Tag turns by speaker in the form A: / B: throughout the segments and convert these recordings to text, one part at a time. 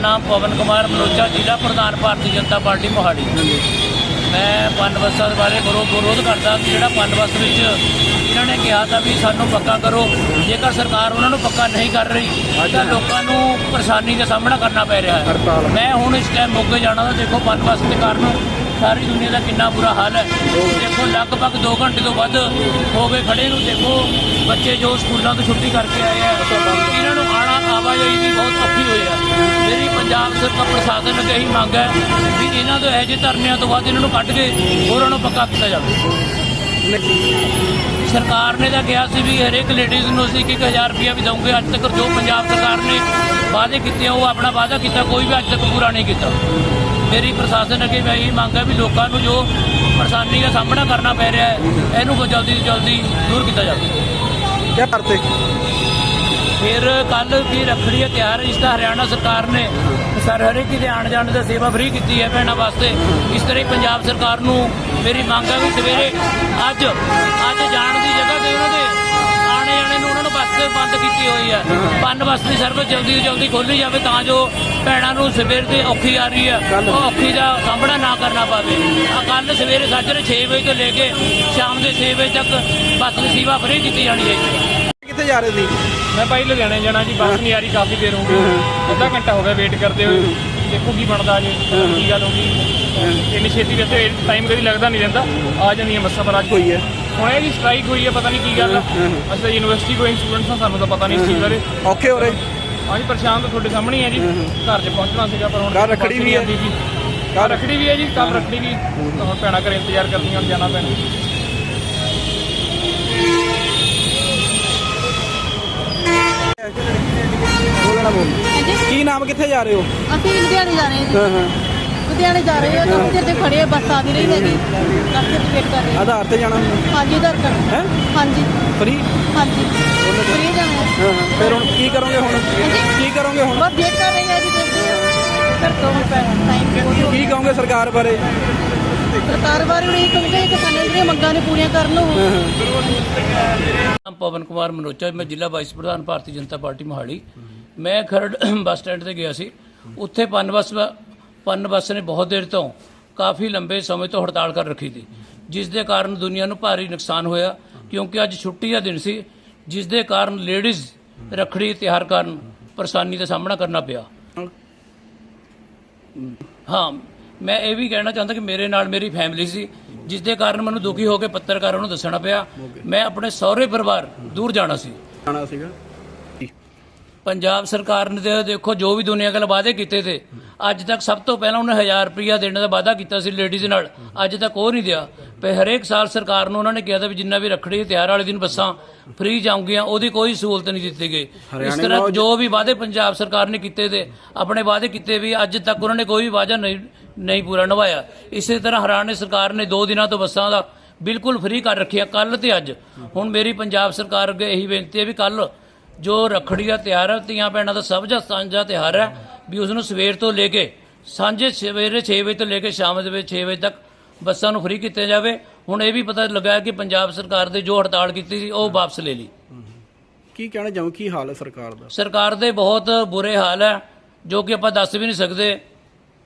A: ਨਾਮ ਪਵਨ ਕੁਮਾਰ ਮਨੋਚਾ ਜ਼ਿਲ੍ਹਾ ਪ੍ਰਧਾਨ ਭਾਰਤੀ ਜਨਤਾ ਪਾਰਟੀ ਮੋਹਾਲੀ। ਮੈਂ ਦੇ ਬਾਰੇ ਵਿਰੋਧ ਵਿਰੋਧ ਕਰਦਾ ਕਿ ਜਿਹੜਾ ਪਨ ਬੱਸ ਵਿੱਚ ਇਹਨਾਂ ਨੇ ਕਿਹਾ ਤਾਂ ਵੀ ਸਾਨੂੰ ਪੱਕਾ ਕਰੋ। ਜੇਕਰ ਸਰਕਾਰ ਉਹਨਾਂ ਨੂੰ ਪੱਕਾ ਨਹੀਂ ਕਰ ਰਹੀ ਤਾਂ ਲੋਕਾਂ ਨੂੰ ਪਰੇਸ਼ਾਨੀ ਦਾ ਸਾਹਮਣਾ ਕਰਨਾ ਪੈ ਰਿਹਾ ਹੈ। ਮੈਂ ਹੁਣ ਇਸ ਟਾਈਮ ਮੋਗੇ ਜਾਣਾ ਤਾਂ ਦੇਖੋ ਪਨ ਬੱਸ ਦੇ ਕਾਰਨ ਸਾਰੀ ਦੁਨੀਆ ਦਾ ਕਿੰਨਾ ਬੁਰਾ ਹਾਲ ਹੈ। ਦੇਖੋ, ਲਗਭਗ 2 ਘੰਟੇ ਤੋਂ ਵੱਧ ਹੋ ਗਏ ਖੜੇ ਨੂੰ। ਦੇਖੋ, ਬੱਚੇ ਜੋ ਸਕੂਲਾਂ ਤੋਂ ਛੁੱਟੀ ਕਰਕੇ ਆਏ ਆ, ਇਹਨਾਂ ਨੂੰ ਆਣਾ ਆਵਾਜਾਈ ਵੀ ਬਹੁਤ ਔਖੀ ਹੋਈ ਹੈ ਮੇਰੀ ਪੰਜਾਬ ਸਰਕਾਰ ਪ੍ਰਸ਼ਾਸਨ ਅੱਗੇ ਇਹੀ ਮੰਗ ਹੈ ਵੀ ਇਹਨਾਂ ਤੋਂ ਇਹੋ ਜਿਹੇ ਧਰਨਿਆਂ ਤੋਂ ਬਾਅਦ ਇਹਨਾਂ ਨੂੰ ਕੱਢ ਕੇ ਹੋਰਾਂ ਨੂੰ ਪੱਕਾ ਕੀਤਾ ਜਾਵੇ। ਸਰਕਾਰ ਨੇ ਤਾਂ ਕਿਹਾ ਸੀ ਵੀ ਹਰੇਕ ਲੇਡੀਜ਼ ਨੂੰ ਅਸੀਂ 1000 ਰੁਪਇਆ ਵੀ ਦਵਾਂਗੇ ਅੱਜ ਤੱਕ ਜੋ ਪੰਜਾਬ ਸਰਕਾਰ ਨੇ ਵਾਅਦੇ ਕੀਤੇ ਉਹ ਆਪਣਾ ਵਾਅਦਾ ਕੀਤਾ, ਕੋਈ ਵੀ ਅੱਜ ਤੱਕ ਪੂਰਾ ਨਹੀਂ ਕੀਤਾ। ਮੇਰੀ ਪ੍ਰਸ਼ਾਸਨ ਅੱਗੇ ਮੈਂ ਇਹੀ ਮੰਗ ਹੈ ਵੀ ਲੋਕਾਂ ਨੂੰ ਜੋ ਪਰੇਸ਼ਾਨੀ ਦਾ ਸਾਹਮਣਾ ਕਰਨਾ ਪੈ ਰਿਹਾ ਹੈ ਇਹਨੂੰ ਜਲਦੀ ਤੋਂ ਜਲਦੀ ਦੂਰ ਕੀਤਾ ਜਾਵੇ।
B: ਕਿਆ ਕਰਤੇ
A: ਫਿਰ ਕੱਲ ਵੀ ਰੱਖੜੀ ਦਾ ਹੈ, ਇਸ ਦਾ ਹਰਿਆਣਾ ਸਰਕਾਰ ਨੇ ਸਰ ਹਰੇਕ ਦੇ ਆਣ ਜਾਣ ਦੀ ਸੇਵਾ ਫ੍ਰੀ ਕੀਤੀ ਹੈ ਭੈਣਾਂ ਵਾਸਤੇ। ਇਸ ਤਰ੍ਹਾਂ ਹੀ ਪੰਜਾਬ ਸਰਕਾਰ ਨੂੰ ਮੇਰੀ ਮੰਗ ਹੈ ਵੀ ਸਵੇਰੇ ਅੱਜ ਅੱਜ ਜਾਣ ਦੀ ਜਗ੍ਹਾ ਤੇ ਉਹਨਾਂ ਦੇ ਆਣੇ ਜਾਣੇ ਨੂੰ ਉਹਨਾਂ ਨੂੰ ਬੱਸ ਹੋਈ ਹੈ। ਪੰਨ ਬੱਸ ਦੀ ਸਰਵਿਸ ਜਲਦੀ ਤੋਂ ਜਲਦੀ ਖੋਲੀ ਜਾਵੇ ਤਾਂ ਜੋ ਭੈਣਾਂ ਨੂੰ ਸਵੇਰ ਤੇ ਔਖੀ ਆ ਰਹੀ ਹੈ। ਉਹ ਔਖੀ ਦਾ ਸਾਹਮਣਾ ਨਾ ਕਰਨਾ ਪਵੇ। ਆ ਕੱਲ ਸਵੇਰੇ ਸਾਜਰੇ 6 ਵਜੇ ਤੋਂ ਲੈ ਕੇ ਸ਼ਾਮ ਦੇ 6 ਵਜੇ ਤੱਕ ਬੱਸ ਦੀ ਸੇਵਾ ਫ੍ਰੀ ਕੀਤੀ ਜਾਣੀ ਹੈ
B: ਕਿੱਥੇ ਜਾ ਰਹੇ ਸੀ?
C: ਮੈਂ ਭਾਈ ਲੁਧਿਆਣੇ ਜਾਣਾ ਜੀ ਬੱਸ ਨਹੀਂ ਆ ਰਹੀ ਕਾਫੀ ਦੇਰ ਹੋ ਗਈ। ਅੱਧਾ ਘੰਟਾ ਹੋ ਗਿਆ ਵੇਟ ਕਰਦੇ ਹੋਏ। ਦੇਖੋ ਕੀ ਬਣਦਾ ਜੀ ਕੀ ਗੱਲ ਹੋਗੀ ਇੰਨੀ ਛੇਤੀ ਵੈਸੇ ਟਾਈਮ ਕਦੀ ਲੱਗਦਾ ਨਹੀਂ ਰਹਿੰਦਾ। ਆ ਜਾਂਦੀਆਂ ਬੱਸਾਂ ਪਰ ਅੱਜ।
B: ਹੋਈ ਹੈ।
C: ਹੁਣ ਜੀ ਸਟ੍ਰਾਈਕ ਹੋਈ ਹੈ ਪਤਾ ਨਹੀਂ ਕੀ ਗੱਲ ਅਸੀਂ ਤਾਂ ਯੂਨੀਵਰਸਿਟੀ ਗੋਇੰਗ ਸਟੂਡੈਂਟਸ ਹਾਂ ਸਾਨੂੰ ਤਾਂ ਪਤਾ ਨਹੀਂ ਇਸ ਚੀਜ਼ ਬਾਰੇ।
B: ਔਖੇ ਹੋ ਰਹੇ।
C: ਹਾਂਜੀ ਪਰੇਸ਼ਾਨ ਤਾਂ ਤੁਹਾਡੇ ਸਾਹਮਣੇ ਹੀ ਹੈ ਜੀ ਘਰ 'ਚ ਪਹੁੰਚਣਾ ਸੀਗਾ ਪਰ ਹੁਣ
B: ਕੱਲ੍ਹ ਰੱਖੜੀ ਵੀ ਹੈ।
C: ਕੱਲ ਰੱਖੜੀ ਵੀ ਹੈ ਜੀ ਕੱਲ ਰੱਖੜੀ ਵੀ। ਹੁਣ ਭੈਣਾਂ ਘਰੇ ਇੰਤਜ਼ਾਰ ਕਰਦੀਆਂ ਹੁਣ ਜਾਣਾ ਪੈਣਾ।
B: ਬੋਲਣਾ ਬੋਲ।
D: ਹਾਂਜੀ।
B: ਕੀ ਨਾਮ ਕਿੱਥੇ ਜਾ ਰਹੇ ਹੋ?
D: ਅਸੀਂ ਲੁਧਿਆਣੇ ਜਾ ਰਹੇ ਹਾਂ
B: ਹਾਂ ਹਾਂ।
D: ਲੁਧਿਆਣੇ ਜਾ ਰਹੇ ਹਾਂ ਕਾਫੀ ਦੇਰ ਤੇ ਖੜੇ ਆ ਬੱਸ ਆ ਨਹੀਂ ਰਹੀ ਹੈਗੀ। ਦੇਰ ਵੇਟ ਕਰ ਰਹੇ ਹਾਂ
B: ਆਧਾਰ ਤੇ ਜਾਣਾ
D: ਹਾਂਜੀ ਆਧਾਰ ਕਾਰਡ।
B: ਹੈ?
D: ਹਾਂਜੀ।
B: ਫਰੀ?
D: ਹਾਂਜੀ। ਫਰੀ ਜਾਣਾ। ਹੈ
B: ਫਿਰ ਹੁਣ ਕੀ ਕਰੋਗੇ ਹੁਣ। ਕੀ ਕਰੋਗੇ ਹੁਣ?
D: ਬਸ ਵੇਟ ਕਰ ਰਹੇ ਹਾਂ ਜੀ ਦੇਖਦੇ ਹਾਂ ਫਿਰ ਤੋਂ ਟਾਈਮ
B: ਕੀ ਕਹੋਗੇ ਸਰਕਾਰ ਬਾਰੇ?
D: ਸਰਕਾਰ ਬਾਰੇ ਇਹ ਕਹੂੰਗੇ ਕਿ ਸਾਨੂੰ ਜਿਹੜੀਆਂ ਮੰਗਾਂ ਨੇ ਪੂਰੀਆਂ ਕਰਨ ਨੂੰ
A: ਨਾਮ ਪਵਨ ਕੁਮਾਰ ਮਨੋਚਾ ਮੈਂ ਜ਼ਿਲ੍ਹਾ ਵਾਈਸ ਪ੍ਰਧਾਨ ਭਾਰਤੀ ਜਨਤਾ ਪਾਰਟੀ ਮੋਹਾਲੀ। ਮੈਂ ਖਰੜ ਬੱਸ ਸਟੈਂਡ ਤੇ ਗਿਆ ਸੀ। ਉੱਥੇ ਪਨ ਬੱਸ ਪਨ ਬੱਸ ਨੇ ਬਹੁਤ ਦੇਰ ਤੋਂ ਕਾਫੀ ਲੰਬੇ ਸਮੇਂ ਤੋਂ ਹੜਤਾਲ ਕਰ ਰੱਖੀ ਸੀ ਜਿਸ ਦੇ ਕਾਰਨ ਦੁਨੀਆ ਨੂੰ ਭਾਰੀ ਨੁਕਸਾਨ ਹੋਇਆ ਕਿਉਂਕਿ ਅੱਜ ਛੁੱਟੀ ਦਾ ਦਿਨ ਸੀ ਜਿਸ ਦੇ ਕਾਰਨ ਲੇਡੀਜ਼ ਰੱਖੜੀ ਤਿਉਹਾਰ ਕਾਰਨ ਪਰੇਸ਼ਾਨੀ ਦਾ ਸਾਹਮਣਾ ਕਰਨਾ ਪਿਆ। ਹਾਂ ਮੈਂ ਇਹ ਵੀ ਕਹਿਣਾ ਚਾਹੁੰਦਾ ਕਿ ਮੇਰੇ ਨਾਲ ਮੇਰੀ ਫੈਮਿਲੀ ਸੀ ਜਿਸ ਦੇ ਕਾਰਨ ਮੈਨੂੰ ਦੁਖੀ ਹੋ ਕੇ ਪੱਤਰਕਾਰਾਂ ਨੂੰ ਦੱਸਣਾ ਪਿਆ ਮੈਂ ਆਪਣੇ ਸਹੁਰੇ ਪਰਿਵਾਰ ਦੂਰ ਜਾਣਾ ਸੀ।
B: ਜਾਣਾ ਸੀਗਾ।
A: ਪੰਜਾਬ ਸਰਕਾਰ ਨੇ ਦੇਖੋ ਜੋ ਵੀ ਦੁਨੀਆ ਕੋਲ ਵਾਅਦੇ ਕੀਤੇ ਤੇ ਅੱਜ ਤੱਕ ਸਭ ਤੋਂ ਪਹਿਲਾਂ ਉਹਨੇ 1000 ਰੁਪਇਆ ਦੇਣ ਦਾ ਵਾਅਦਾ ਕੀਤਾ ਸੀ ਲੇਡੀਜ਼ ਨਾਲ। ਅੱਜ ਤੱਕ ਉਹ ਨਹੀਂ ਦਿਆ। ਤੇ ਹਰੇਕ ਸਾਲ ਸਰਕਾਰ ਨੂੰ ਉਹਨਾਂ ਨੇ ਕਿਹਾ ਤਾਂ ਵੀ ਜਿੰਨਾ ਵੀ ਰੱਖੜੀ ਤਿਉਹਾਰ ਵਾਲੇ ਦਿਨ ਬੱਸਾਂ ਫ੍ਰੀ ਜਾਊਂਗੀਆਂ ਉਹਦੀ ਕੋਈ ਸਹੂਲਤ ਨਹੀਂ ਦਿੱਤੀ ਗਈ। ਇਸ ਤਰ੍ਹਾਂ ਜੋ। ਵੀ ਵਾਅਦੇ ਪੰਜਾਬ ਸਰਕਾਰ ਨੇ ਕੀਤੇ ਤੇ ਆਪਣੇ ਵਾਅਦੇ ਕੀਤੇ ਵੀ ਅੱਜ ਤੱਕ ਉਹਨਾਂ ਨੇ ਕੋਈ ਵੀ ਵਾਅਦਾ ਨਹੀਂ ਨਹੀਂ ਪੂਰਾ ਨਿਭਾਇਆ। ਇਸੇ ਤਰ੍ਹਾਂ ਹਰਿਆਣਾ ਸਰਕਾਰ ਨੇ 2 ਦਿਨਾਂ ਤੋਂ ਬੱਸਾਂ ਦਾ ਬਿਲਕੁਲ ਫ੍ਰੀ ਕਰ ਰੱਖਿਆ ਕੱਲ ਤੇ ਅੱਜ। ਹੁਣ ਮੇਰੀ ਪੰਜਾਬ ਸਰਕਾਰ ਅੱਗੇ ਇਹੀ ਬੇਨਤੀ ਹੈ ਵੀ ਕੱਲ ਜੋ ਰੱਖੜੀ ਦਾ ਤਿਉਹਾਰ ਹੈ ਭੈਣਾਂ ਦਾ ਸਭ ਦਾ ਸਾਂਝਾ ਤਿਉਹਾਰ ਹੈ ਵੀ ਉਸ ਨੂੰ ਸਵੇਰ ਤੋਂ ਲੈ ਕੇ ਸਾਂਝੇ ਸਵੇਰੇ 6 ਵਜੇ ਤੋਂ ਲੈ ਕੇ ਸ਼ਾਮ ਦੇ ਵਿੱਚ 6 ਵਜੇ ਤੱਕ ਬੱਸਾਂ ਨੂੰ ਫ੍ਰੀ ਕੀਤਾ ਜਾਵੇ। ਹੁਣ ਇਹ ਵੀ ਪਤਾ ਲੱਗਾ ਕਿ ਪੰਜਾਬ ਸਰਕਾਰ ਦੇ ਜੋ ਹੜਤਾਲ ਕੀਤੀ ਸੀ ਉਹ ਵਾਪਸ ਲੈ ਲਈ।
B: ਕੀ ਕਹਿਣਾ ਚਾਹੋ ਕੀ ਹਾਲ ਹੈ ਸਰਕਾਰ ਦਾ?
A: ਸਰਕਾਰ ਦੇ ਬਹੁਤ ਬੁਰੇ ਹਾਲ ਹੈ ਜੋ ਕਿ ਆਪਾਂ ਦੱਸ ਵੀ ਨਹੀਂ ਸਕਦੇ।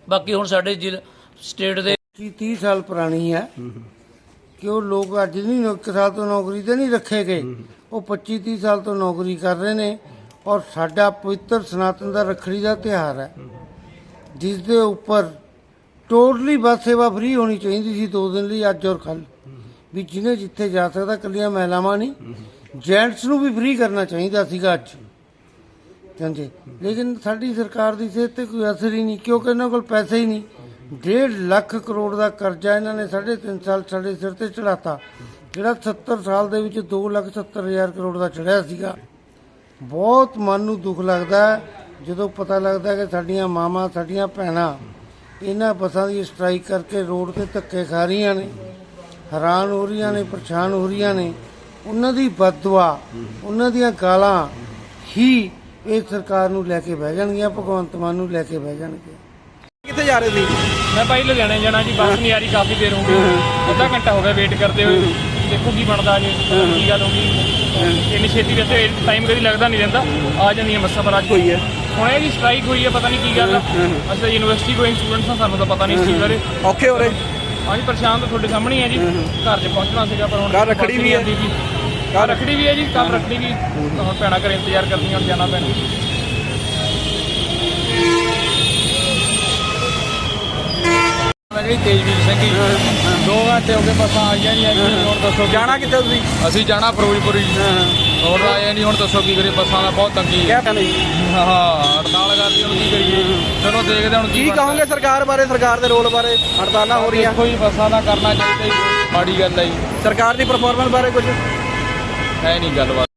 A: ਬਾਕੀ ਹੁਣ ਸਾਡੇ ਜ਼ਿਲ੍ਹਾ ਸਟੇਟ ਦੇ
E: ਕੀ 30 ਸਾਲ ਪੁਰਾਣੀ ਹੈ ਕਿ ਉਹ ਲੋਕ ਅੱਜ ਨਹੀਂ ਇੱਕ ਸਾਲ ਤੋਂ ਨੌਕਰੀ ਤੇ ਨਹੀਂ ਰੱਖੇ ਗਏ ਉਹ 25 30 ਸਾਲ ਤੋਂ ਨੌਕਰੀ ਕਰ ਰਹੇ ਨੇ ਔਰ ਸਾਡਾ ਪਵਿੱਤਰ ਸਨਾਤਨ ਦਾ ਰੱਖੜੀ ਦਾ ਤਿਉਹਾਰ ਹੈ। ਜਿਸ ਦੇ ਉੱਪਰ ਟੋਟਲੀ ਬੱਸ ਸੇਵਾ ਫ੍ਰੀ ਹੋਣੀ ਚਾਹੀਦੀ ਸੀ ਦੋ ਦਿਨ ਲਈ ਅੱਜ ਔਰ ਕੱਲ ਵੀ ਜਿਹਨੇ ਜਿੱਥੇ ਜਾ ਸਕਦਾ ਕੱਲੀਆਂ ਮਹਿਲਾਵਾਂ ਨਹੀਂ ਜੈਂਟਸ ਨੂੰ ਵੀ ਫ੍ਰੀ ਕਰਨਾ ਚਾਹੀਦਾ ਸੀਗਾ ਅੱਜ। ਹਾਂਜੀ। ਲੇਕਿਨ ਸਾਡੀ ਸਰਕਾਰ ਦੀ ਸਿਹਤ ਤੇ ਕੋਈ ਅਸਰ ਹੀ ਨਹੀਂ, ਕਿਉਂਕਿ ਇਹਨਾਂ ਕੋਲ ਪੈਸੇ ਹੀ ਨਹੀਂ। 1.5 ਲੱਖ ਕਰੋੜ ਦਾ ਕਰਜ਼ਾ ਇਹਨਾਂ ਨੇ 3.5 ਸਾਲ ਸਾਡੇ ਸਿਰ ਤੇ ਚੜਾਤਾ ਜਿਹੜਾ 70 ਸਾਲ ਦੇ ਵਿੱਚ 2 ਲੱਖ 70 ਹਜ਼ਾਰ ਕਰੋੜ ਦਾ ਚੜਿਆ ਸੀਗਾ ਬਹੁਤ ਮਨ ਨੂੰ ਦੁੱਖ ਲੱਗਦਾ ਜਦੋਂ ਪਤਾ ਲੱਗਦਾ ਕਿ ਸਾਡੀਆਂ ਮਾਵਾਂ ਸਾਡੀਆਂ ਭੈਣਾਂ ਇਹਨਾਂ ਬੱਸਾਂ ਦੀ ਸਟ੍ਰਾਈਕ ਕਰਕੇ ਰੋਡ ਤੇ ਧੱਕੇ ਖਾ ਰਹੀਆਂ ਨੇ ਹੈਰਾਨ ਹੋ ਰਹੀਆਂ ਨੇ ਪਰੇਸ਼ਾਨ ਹੋ ਰਹੀਆਂ ਨੇ। ਉਹਨਾਂ ਦੀ ਬਦਦੁਆ ਉਹਨਾਂ ਦੀਆਂ ਗਾਲਾਂ ਹੀ ਇਹ ਸਰਕਾਰ ਨੂੰ ਲੈ ਕੇ ਬਹਿ ਜਾਣਗੀਆਂ ਭਗਵੰਤ ਮਾਨ ਨੂੰ ਲੈ ਕੇ ਬਹਿ ਜਾਣਗੇ।
B: ਕਿੱਥੇ ਜਾ ਰਹੇ ਸੀ?
C: ਮੈਂ ਭਾਈ ਲੁਧਿਆਣੇ ਜਾਣਾ ਜੀ ਬੱਸ ਨਹੀਂ ਆ ਰਹੀ ਕਾਫੀ ਦੇਰ ਹੋ ਗਈ। ਅੱਧਾ ਘੰਟਾ ਹੋ ਗਿਆ ਵੇਟ ਕਰਦੇ ਹੋਏ। ਦੇਖੋ ਕੀ ਬਣਦਾ ਜੀ ਕੀ ਗੱਲ ਹੋਗੀ ਇੰਨੀ ਛੇਤੀ ਵੈਸੇ ਟਾਈਮ ਕਦੀ ਲੱਗਦਾ ਨਹੀਂ ਰਹਿੰਦਾ। ਆ ਜਾਂਦੀਆਂ ਬੱਸਾਂ ਪਰ ਅੱਜ।
B: ਹੋਈ ਹੈ।
C: ਸੁਣਿਆ ਜੀ ਸਟ੍ਰਾਈਕ ਹੋਈ ਹੈ ਪਤਾ ਨਹੀਂ ਕੀ ਗੱਲ ਆ। ਅਸੀਂ ਯੂਨੀਵਰਸਿਟੀ ਗੋਇੰਗ ਸਟੂਡੈਂਟਸ ਹਾਂ ਸਾਨੂੰ ਤਾਂ ਪਤਾ ਨਹੀਂ ਇਸ ਚੀਜ਼ ਬਾਰੇ।
B: ਔਖੇ ਹੋ ਰਹੇ।
C: ਹਾਂਜੀ ਪਰੇਸ਼ਾਨ ਤਾਂ ਤੁਹਾਡੇ ਸਾਹਮਣੇ ਹੀ ਹੈ ਜੀ ਘਰ 'ਚ ਪਹੁੰਚਣਾ ਸੀਗਾ ਪਰ ਹੁਣ
B: ਘਰ ਰੱਖੜੀ ਵੀ ਹੈ।
C: ਕੱਲ ਰੱਖੜੀ ਵੀ ਹੈ ਜੀ ਕੱਲ ਰੱਖੜੀ ਵੀ। ਹੁਣ ਭੈਣਾਂ ਘਰੇ ਇੰਤਜ਼ਾਰ ਕਰਦੀਆਂ ਹੁਣ ਜਾਣਾ ਪੈਣਾ।
F: ਮੈਂ ਜੀ ਤੇਜਵੀਰ ਸਿੰਘ ਜੀ ਦੋ ਘੰਟੇ ਹੋ ਗਏ ਬੱਸਾਂ ਆਈਆਂ ਨਹੀਂ ਹੈਗੀਆਂ ਹੁਣ ਦੱਸੋ
B: ਜਾਣਾ ਕਿੱਥੇ ਤੁਸੀਂ?
F: ਅਸੀਂ ਜਾਣਾ ਫਿਰੋਜ਼ਪੁਰੀ ਹੋਰ ਆਏ ਨਹੀਂ ਹੁਣ ਦੱਸੋ ਕੀ ਕਰੀਏ ਬੱਸਾਂ ਦਾ ਬਹੁਤ ਤੰਗੀ ਹੈ।
B: ਕਿਆ ਕਹਿੰਦੇ ਜੀ
F: ਹਾਂ ਹੜਤਾਲ ਕਰਦੀ ਹੁਣ ਕੀ ਕਰੀਏ। ਚਲੋ ਦੇਖਦੇ ਹੁਣ
B: ਕੀ
F: ਬਣਦਾ।
B: ਕਹੋਗੇ ਸਰਕਾਰ ਬਾਰੇ ਸਰਕਾਰ ਦੇ ਰੋਲ ਬਾਰੇ? ਹੜਤਾਲਾਂ ਹੋ ਰਹੀਆਂ।
F: ਦੇਖੋ ਜੀ ਬੱਸਾਂ ਦਾ ਕਰਨਾ ਚਾਹੀਦਾ ਜੀ ਮਾੜੀ ਗੱਲ ਹੈ ਜੀ।
B: ਸਰਕਾਰ ਦੀ ਪਰਫਾਰਮੈਂਸ ਬਾਰੇ ਕੁਝ
F: ਹੈ ਨਹੀਂ ਗੱਲਬਾਤ।